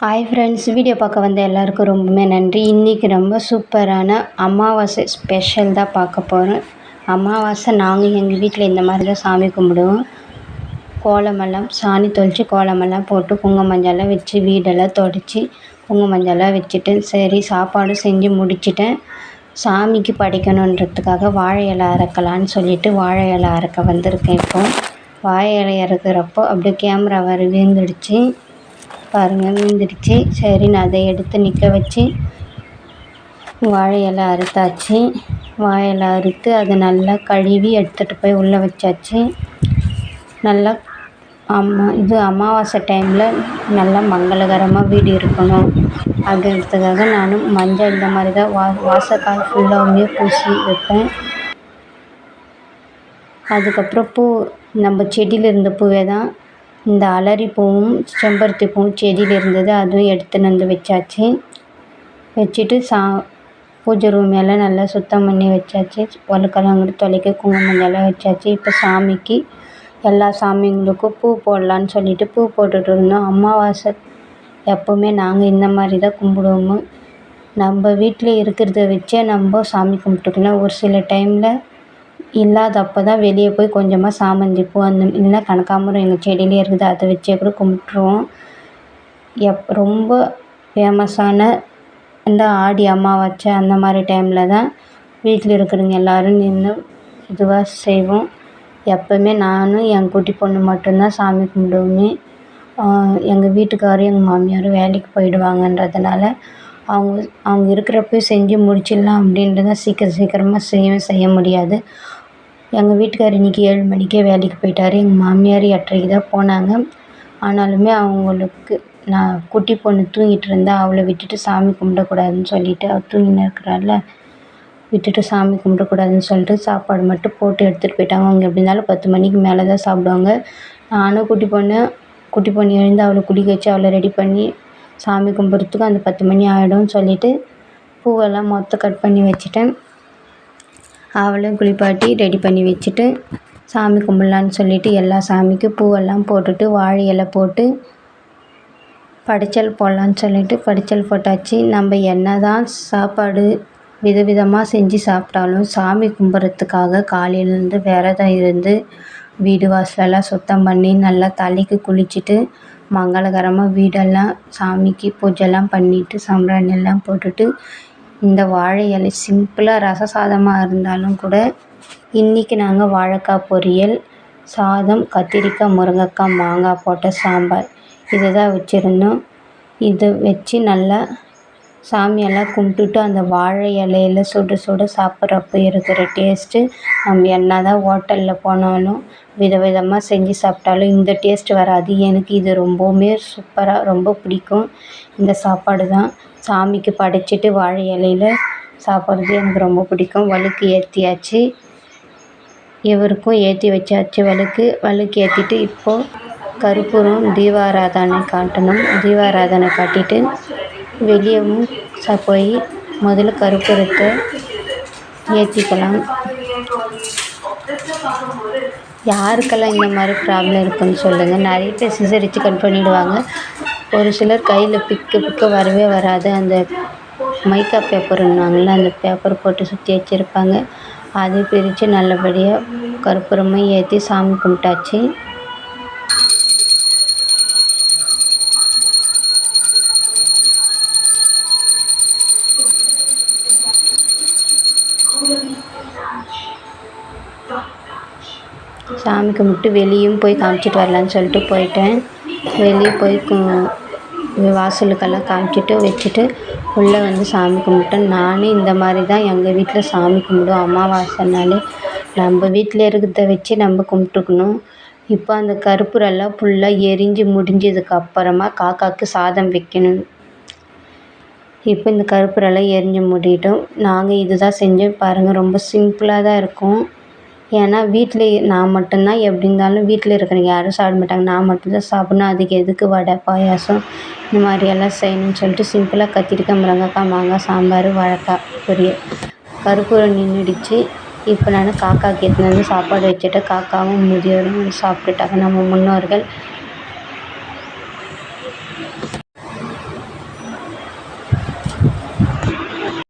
Hi friends video பார்க்க வந்த எல்லாருக்கும் ரொம்பவுமே நன்றி. இன்றைக்கி ரொம்ப சூப்பரான அமாவாசை ஸ்பெஷல் தான் பார்க்க போகிறோம் அமாவாசை நாங்கள் எங்கள் வீட்டில் இந்த மாதிரி தான் சாமி கும்பிடுவோம். கோலமெல்லாம் சாணி தொளித்து கோலமெல்லாம் போட்டு குங்கும மஞ்சள்லாம் வச்சு வீடெல்லாம் தொடச்சி குங்கும மஞ்சள்லாம் வச்சுட்டு சரி சாப்பாடு செஞ்சு முடிச்சிட்டேன். சாமிக்கு படைக்கணுன்றதுக்காக வாழை இலை அறக்கலான்னு சொல்லிட்டு வாழை இலை அறக்க வந்திருக்கேன் இப்போ. வாழை இலை அறுக்கிறப்போ அப்படியே கேமரா வர விழுந்துடுச்சு. பாருங்கள் விழுந்துடுச்சு. சரி நான் அதை எடுத்து நிற்க வச்சு வாழை இலை அறுத்தாச்சு. வாழை இலை அறுத்து அதை நல்லா கழுவி எடுத்துகிட்டு போய் உள்ளே வச்சாச்சு. நல்லா அம்மா இது அமாவாசை டைமில் நல்லா மங்களகரமாக வீடு இருக்கணும். அப்படின்றதுக்காக நானும் மஞ்சள் இந்த மாதிரி தான் வா வாசக்கால் ஃபுல்லாகவுமே பூசி வைப்பேன். அதுக்கப்புறம் பூ நம்ம செடியில் இருந்த பூவே தான் இந்த அலரி பூவும் செம்பருத்தி பூவும் செடியில் இருந்தது. அதுவும் எடுத்துன்னு வந்து வச்சாச்சு. வச்சுட்டு சா பூஜை ரூம் எல்லாம் நல்லா சுத்தம் பண்ணி வச்சாச்சு. ஒலக்கலாங்கிட்டு தொலைக்க குங்குமம் எல்லாம் வச்சாச்சு. இப்போ சாமிக்கு எல்லா சாமிங்களுக்கும் பூ போடலான்னு சொல்லிட்டு பூ போட்டுட்டு இருந்தோம். அமாவாசை எப்போவுமே நாங்கள் இந்த மாதிரி தான் கும்பிடுவோம். நம்ம வீட்டில் இருக்கிறத வச்சே நம்ம சாமி கும்பிட்டுக்கலாம். ஒரு சில டைமில் இல்லாதப்போ தான் வெளியே போய் கொஞ்சமாக சாமந்தி பூ அந்த இல்லைன்னா கனகாமரம் எங்கள் செடியிலே இருக்குது அதை வச்சே கூட கும்பிட்ருவோம் எப் ரொம்ப ஃபேமஸான இந்த ஆடி அமாவாசை அந்த மாதிரி டைமில் தான் வீட்டில் இருக்கிறவங்க எல்லோரும் நின்று இதுவாக செய்வோம். எப்போவுமே நானும் என் குட்டி பொண்ணு மட்டும்தான் சாமி கும்பிடுவோமே. எங்கள் வீட்டுக்காரரும் எங்கள் மாமியாரும் வேலைக்கு போயிடுவாங்கன்றதுனால அவங்க அவங்க இருக்கிறப்ப செஞ்சு முடிச்சிடலாம் அப்படின்றத சீக்கிரம் சீக்கிரமாக செய்யவே செய்ய முடியாது. எங்கள் வீட்டுக்கார் இன்றைக்கி ஏழு மணிக்கே வேலைக்கு போயிட்டார். எங்கள் மாமியார் எட்ரைக்கு தான் போனாங்க. ஆனாலுமே அவங்களுக்கு நான் குட்டி பொண்ணு தூங்கிட்டு இருந்தா அவளை விட்டுட்டு சாமி கும்பிடக்கூடாதுன்னு சொல்லிட்டு அவள் தூங்கின்னு இருக்கிறாள்ல. விட்டுட்டு சாமி கும்பிடக்கூடாதுன்னு சொல்லிட்டு சாப்பாடு மட்டும் போட்டு எடுத்துகிட்டு போயிட்டாங்க. அவங்க எப்படி இருந்தாலும் பத்து மணிக்கு மேலே தான் சாப்பிடுவாங்க. நானும் குட்டி பொண்ணு குட்டி பொண்ணு எழுந்து அவளை குளிக்க வச்சு அவளை ரெடி பண்ணி சாமி கும்பிட்றதுக்கு அந்த பத்து மணி ஆகிடும்னு சொல்லிவிட்டு பூவெல்லாம் மொத்தம் கட் பண்ணி வச்சுட்டேன். அவளையும் குளிப்பாட்டி ரெடி பண்ணி வச்சுட்டு சாமி கும்பிட்லான்னு சொல்லிட்டு எல்லா சாமிக்கும் பூவெல்லாம் போட்டுட்டு வாழை இலை போட்டு படைச்சல் போடலான்னு சொல்லிட்டு படைச்சல் போட்டாச்சு. நம்ம என்ன தான் சாப்பாடு விதவிதமாக செஞ்சு சாப்பிட்டாலும் சாமி கும்பிட்றதுக்காக காலையிலேருந்து விரதம் இருந்து வீடு வாசலெல்லாம் சுத்தம் பண்ணி நல்லா தலைக்கு குளிச்சுட்டு மங்களகரமாக வீடெல்லாம் சாமிக்கு பூஜைலாம் பண்ணிவிட்டு சாம்பிராணி எல்லாம் போட்டுட்டு இந்த வாழை இலை சிம்பிளாக ரச சாதமாக இருந்தாலும் கூட இன்றைக்கி நாங்கள் வாழைக்காய் பொரியல் சாதம் கத்திரிக்காய் முருங்கைக்காய் மாங்காய் போட்ட சாம்பார். இதை தான் வச்சுருந்தோம். இதை வச்சு நல்லா சாமியெல்லாம் கும்பிட்டுட்டு அந்த வாழை இலையில சுட சுட சாப்பிட்றப்ப இருக்கிற டேஸ்ட்டு நம்ம என்ன தான் ஹோட்டலில் போனாலும் விதவிதமாக செஞ்சு சாப்பிட்டாலும் இந்த டேஸ்ட் வராது. எனக்கு இது ரொம்பவுமே சூப்பராக ரொம்ப பிடிக்கும். இந்த சாப்பாடு தான் சாமிக்கு படைச்சிட்டு வாழை இலையில சாப்பிட்றது எனக்கு ரொம்ப பிடிக்கும். வழுக்கு ஏற்றியாச்சு இவருக்கும் ஏற்றி வச்சாச்சு வழுக்கு. வழுக்கு ஏற்றிட்டு இப்போது கற்பூரம் தீபாராதனை காட்டணும். தீபாராதனை காட்டிட்டு வெளியவும் ச போய் முதல்ல கற்பூரத்தை ஏற்றிக்கலாம் யாருக்கெல்லாம் இந்த மாதிரி ப்ராப்ளம் இருக்குதுன்னு சொல்லுங்கள் நிறைய பேர் சிசரிச்சு கட் பண்ணிவிடுவாங்க ஒரு சிலர் கையில் பிக்கு பிக்க வரவே வராது. அந்த மைக்கா பேப்பருன்னுவாங்கள்ல அந்த பேப்பர் போட்டு சுற்றி வச்சுருப்பாங்க. அதை பிரித்து நல்லபடியாக கற்பூரமாக ஏற்றி சாமி கும்பிட்டாச்சு. சாமி கும்பிட்டு வெளியும் போய் காமிச்சிட்டு வரலான்னு சொல்லிட்டு போயிட்டேன். வெளியே போய் வாசலுக்கெல்லாம் காமிச்சிட்டு வச்சுட்டு உள்ளே வந்து சாமி கும்பிட்டேன். நானே இந்த மாதிரி தான் எங்கள் வீட்டில் சாமி கும்பிடுவோம் அமாவாசைனாலே நம்ம வீட்டில் இருக்கிறத வச்சு நம்ம கும்பிட்டுக்கணும். இப்போ அந்த கருப்பூரெல்லாம் ஃபுல்லாக எரிஞ்சு முடிஞ்சதுக்கு அப்புறமா காக்காவுக்கு சாதம் வைக்கணும். இப்போ இந்த கருப்பூரெல்லாம் எரிஞ்சு முடியட்டும். நாங்கள் இது தான் செஞ்சோம். பாருங்கள் ரொம்ப சிம்பிளாக தான் இருக்கும். ஏன்னா வீட்டில் நான் மட்டும்தான் எப்படி இருந்தாலும் வீட்டில் இருக்கிறவங்க யாரும் சாப்பிட மாட்டாங்க. நான் மட்டும்தான் சாப்பிட்ணும். அதுக்கு எதுக்கு வடை பாயாசம்? இந்த மாதிரி எல்லாம் செய்யணும்னு சொல்லிட்டு சிம்பிளாக கத்திரிக்காய் முருங்கக்காய் மாங்காய் சாம்பார் வாழைக்காய் பொரியல். கருப்பூரம் நின்றுடுச்சு இப்போ நான் காக்காவுக்கு எடுத்துன்னு வந்து சாப்பாடு வச்சுட்டேன் காக்காவும் முதியோரும் சாப்பிட்டுட்டாங்க. நம்ம முன்னோர்கள்